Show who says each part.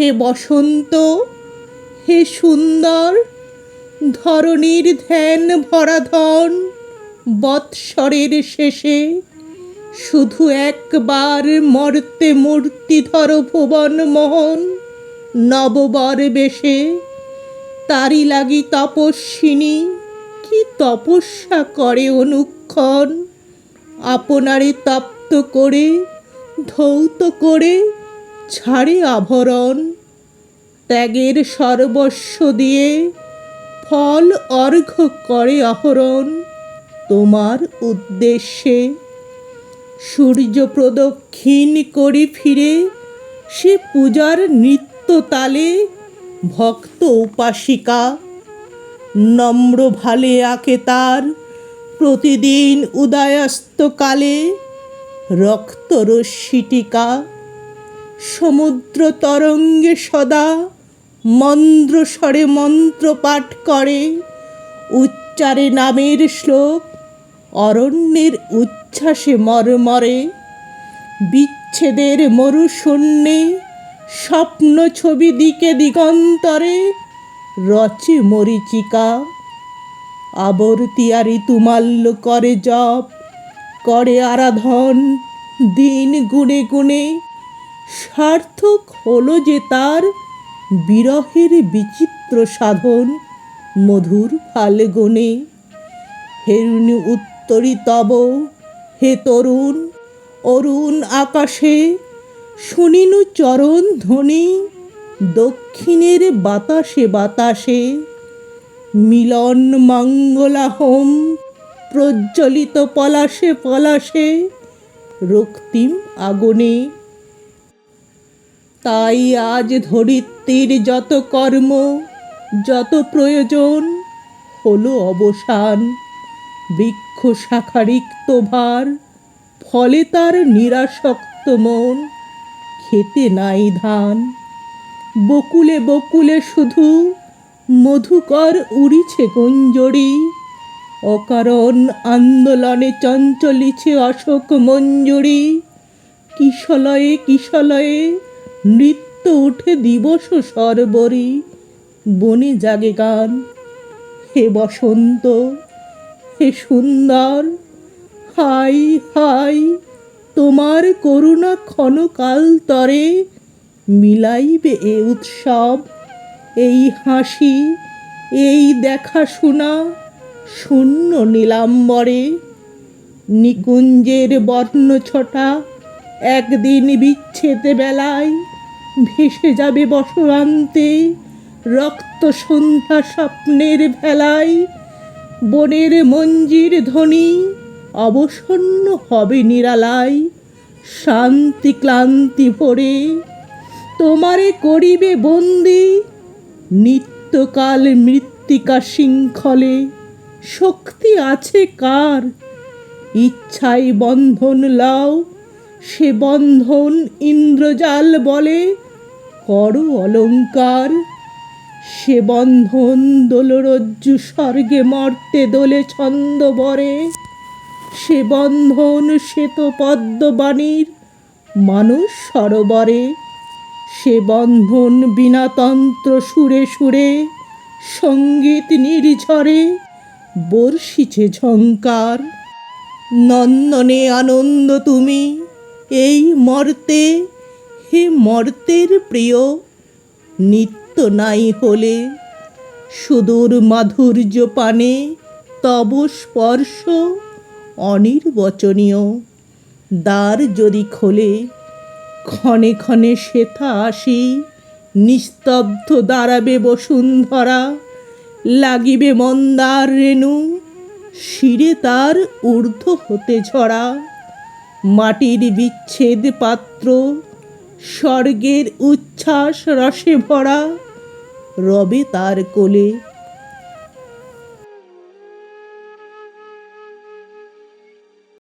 Speaker 1: হে বসন্ত, হে সুন্দর, ধরণীর ধ্যান ভরাধন বৎসরের শেষে শুধু একবার মর্তে মূর্তি ধর ভুবন মোহন নববর বেশে তারি লাগি তপস্বিনী, কি তপস্যা করে অনুক্ষণ? আপনারে তপ্ত করে, ধৌত করে ছাড়ে আভরণ। ত্যাগের সর্বস্ব দিয়ে ফল অর্ঘ্য করে আহরণ তোমার উদ্দেশ্যে। সূর্য প্রদক্ষিণ করি ফিরে সে পূজার নৃত্য তালে ভক্ত উপাসিকা। নম্র ভালে আঁকে তার প্রতিদিন উদয়াস্তকালে রক্তরশ্মিটিকা। সমুদ্র তরঙ্গে সদা মন্দ্র স্বরে মন্ত্র পাঠ করে। উচ্চারে নামের শ্লোক, অরণ্যের উচ্ছ্বাসে মরমরে। বিচ্ছেদের মরুশূন্যে স্বপ্ন ছবি দিকে দিগন্তরে। রচে মরিচিকা আবর্তিয়ারি তুমাল্য করে জপ, করে আরাধন দিন গুণে গুণে সার্থক হলো যে তার বিরহের বিচিত্র সাধন মধুর ফাল্গুনে। হেরুনি উত্তরি তব, হে তরুণ, অরুণ আকাশে, শুনিনু চরণ ধ্বনি দক্ষিণের বাতাসে বাতাসে। মিলন মঙ্গলাহম প্রজ্বলিত পলাশে পলাশে রক্তিম আগুনে। তাই আজ ধরিত্রীর যত কর্ম, যত প্রয়োজন, হলো অবসান। বৃক্ষ শাখারিক্ত ভার, ফলে তার নিরাসক্ত মন, খেতে নাই ধান। বকুলে বকুলে শুধু মধুকর উড়িছে কুঞ্জরি অকারণ আন্দোলনে চঞ্চলিছে অশোক মঞ্জুরি। কিশলয়ে কিশলয়ে নৃত্য উঠে দিবস সরবরি। বনে জাগে গান। হে বসন্ত, হে সুন্দর, হাই হাই, তোমার করুণা ক্ষণকাল তরে মিলাইবে এ উৎসব। এই হাসি, এই দেখা শোনা শূন্য নীলাম্বরে। নিকুঞ্জের বর্ণ ছটা একদিন বিচ্ছেদ বেলায় ভেসে যাবে বসরান্তে রক্ত সন্ধ্যা স্বপ্নের ভেলায়, বনের মঞ্জির ধ্বনি অবসন্ন হবে নিরালায়, শান্তি ক্লান্তি ভরে তোমারে করিবে বন্দি, নিত্যকাল মৃত্তিকা শৃঙ্খলে শক্তি আছে কার? ইচ্ছাই বন্ধন লাও সে বন্ধন ইন্দ্রজাল বলে, করো অলঙ্কার। সে বন্ধন দোলরজ্জু স্বর্গে মর্তে দোলে ছন্দ বরে সে বন্ধন শ্বেত পদ্মবাণীর মানুষ সরোবরে। সে বন্ধন বিনাতন্ত্র সুরে সুরে সংগীত নির্ঝরে বর্ষিছে ঝঙ্কার নন্দনে আনন্দ তুমি এই মর্তে, হে মর্তের প্রিয়, নিত্য নাই হলে। সুদূর মাধুর্য পানে তব স্পর্শ অনির্বচনীয়। দ্বার যদি খোলে, ক্ষণে ক্ষণে শেথা আসি, নিস্তব্ধ দাঁড়াবে বসুন্ধরা। লাগিবে মন্দার রেণু, শিরে তার ঊর্ধ্ব হতে ঝরা। মাটির বিচ্ছেদ পাত্র স্বর্গের উচ্ছ্বাস রসে ভরা রবে তার কোলে